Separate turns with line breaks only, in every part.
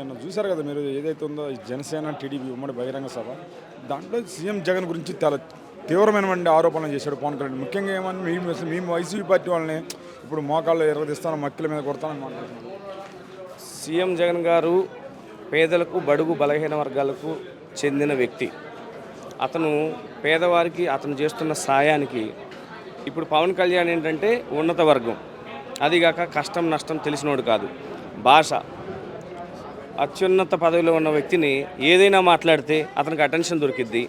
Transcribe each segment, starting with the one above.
నిన్న చూశారు కదా మీరు ఏదైతే ఉందో జనసేన టీడీపీ ఉమ్మడి బహిరంగ సభ దాంట్లో సీఎం జగన్ గురించి చాలా తీవ్రమైనటువంటి ఆరోపణలు చేశాడు పవన్ కళ్యాణ్. ముఖ్యంగా ఏమని మేము మేము వైసీపీ పార్టీ వాళ్ళని ఇప్పుడు మోకాళ్ళు ఎర్రదిస్తాను మక్కిల మీద కొడతానని మాట్లాడుతున్నాను
సీఎం జగన్ గారు పేదలకు బడుగు బలహీన వర్గాలకు చెందిన వ్యక్తి. అతను పేదవారికి అతను చేస్తున్న సాయానికి ఇప్పుడు పవన్ కళ్యాణ్ ఏంటంటే ఉన్నత వర్గం. అదిగాక కష్టం నష్టం తెలిసినోడు కాదు. భాష. అత్యున్నత పదవిలో ఉన్న వ్యక్తిని ఏదైనా మాట్లాడితే అతనికి అటెన్షన్ దొరికిద్ది.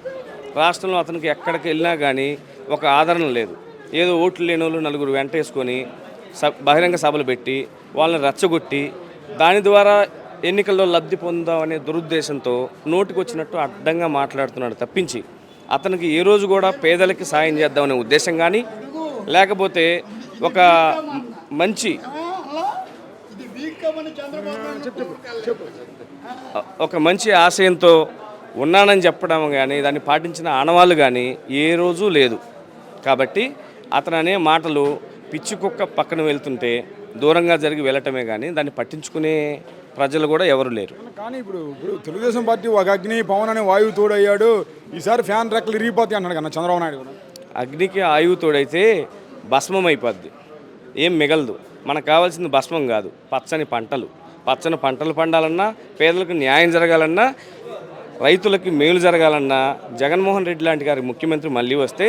రాష్ట్రంలో అతనికి ఎక్కడికి వెళ్ళినా కానీ ఒక ఆదరణ లేదు. ఏదో ఓట్లు లేని వాళ్ళు నలుగురు వెంటేసుకొని స బహిరంగ సభలు పెట్టి వాళ్ళని రెచ్చగొట్టి దాని ద్వారా ఎన్నికల్లో లబ్ధి పొందామనే దురుద్దేశంతో నోటికి వచ్చినట్టు అడ్డంగా మాట్లాడుతున్నాడు తప్పించి. అతనికి ఏ రోజు కూడా పేదలకి సాయం చేద్దామనే ఉద్దేశం కానీ లేకపోతే ఒక మంచి ఒక మంచి ఆశయంతో ఉన్నానని చెప్పడం కానీ దాన్ని పాటించిన ఆనవాళ్ళు కానీ ఏ రోజు లేదు. కాబట్టి అతను అనే మాటలు పిచ్చి కుక్క పక్కన వెళ్తుంటే దూరంగా జరిగి వెళ్ళటమే కానీ దాన్ని పట్టించుకునే ప్రజలు కూడా ఎవరు లేరు.
కానీ ఇప్పుడు ఇప్పుడు తెలుగుదేశం పార్టీ ఒక అగ్ని పవన్ అనే వాయువు తోడయ్యాడు. ఈసారి ఫ్యాన్ రెక్కలు ఇరిగిపోతాయి అన్నాడు కన్నా చంద్రబాబు నాయుడు కూడా.
అగ్నికి ఆయువు తోడైతే భస్మం అయిపోద్ది ఏం మిగలదు. మనకు కావాల్సింది భస్మం కాదు పచ్చని పంటలు. పచ్చని పంటలు పండాలన్నా పేదలకు న్యాయం జరగాలన్నా రైతులకి మేలు జరగాలన్నా జగన్మోహన్ రెడ్డి లాంటి గారి ముఖ్యమంత్రి మళ్ళీ వస్తే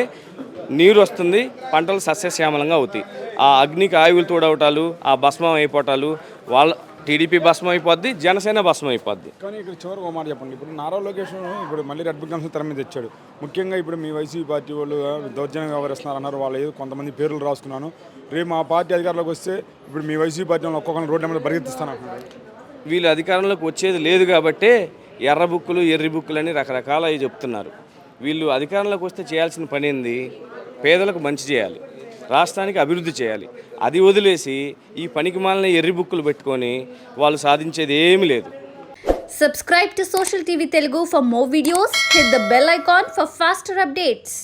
నీరు వస్తుంది పంటలు సస్యశ్యామలంగా అవుతాయి. ఆ అగ్నికి ఆయువులు తోడవటాలు ఆ భస్మం అయిపోవటాలు వాళ్ళ టీడీపీ భస్మం అయిపోద్ది జనసేన భస్మం అయిపోద్ది.
కానీ ఇక్కడ చివరికి ఒక మాట చెప్పండి. ఇప్పుడు నారా లోకేష్ ఇప్పుడు మళ్ళీ రెడ్ బుక్ తెర మీద తెచ్చాడు. ముఖ్యంగా ఇప్పుడు మీ వైసీపీ పార్టీ వాళ్ళు దౌర్జన్యంగా వ్యవహరిస్తున్నారు అన్నారు వాళ్ళు ఏదో కొంతమంది పేర్లు రాసుకున్నాను. రేపు మా పార్టీ అధికారంలోకి వస్తే ఇప్పుడు మీ వైసీపీ పార్టీ వాళ్ళు ఒక్కొక్కరిని రోడ్డు మీద పరిగెత్తిస్తాను
వీళ్ళు అధికారంలోకి వచ్చేది లేదు కాబట్టే ఎర్ర బుక్కులు ఎర్రి బుక్కులు అని రకరకాల చెప్తున్నారు. వీళ్ళు అధికారంలోకి వస్తే చేయాల్సిన పని ఏంది? పేదలకు మంచి చేయాలి. రాష్ట్రానికి అభివృద్ధి చేయాలి అది వదిలేసి ఈ పనికి మాలిన ఎర్రి బుక్కులు పెట్టుకొని వాళ్ళు సాధించేది ఏమీ లేదు
subscribe to social TV Telugu for more videos hit the bell icon for faster updates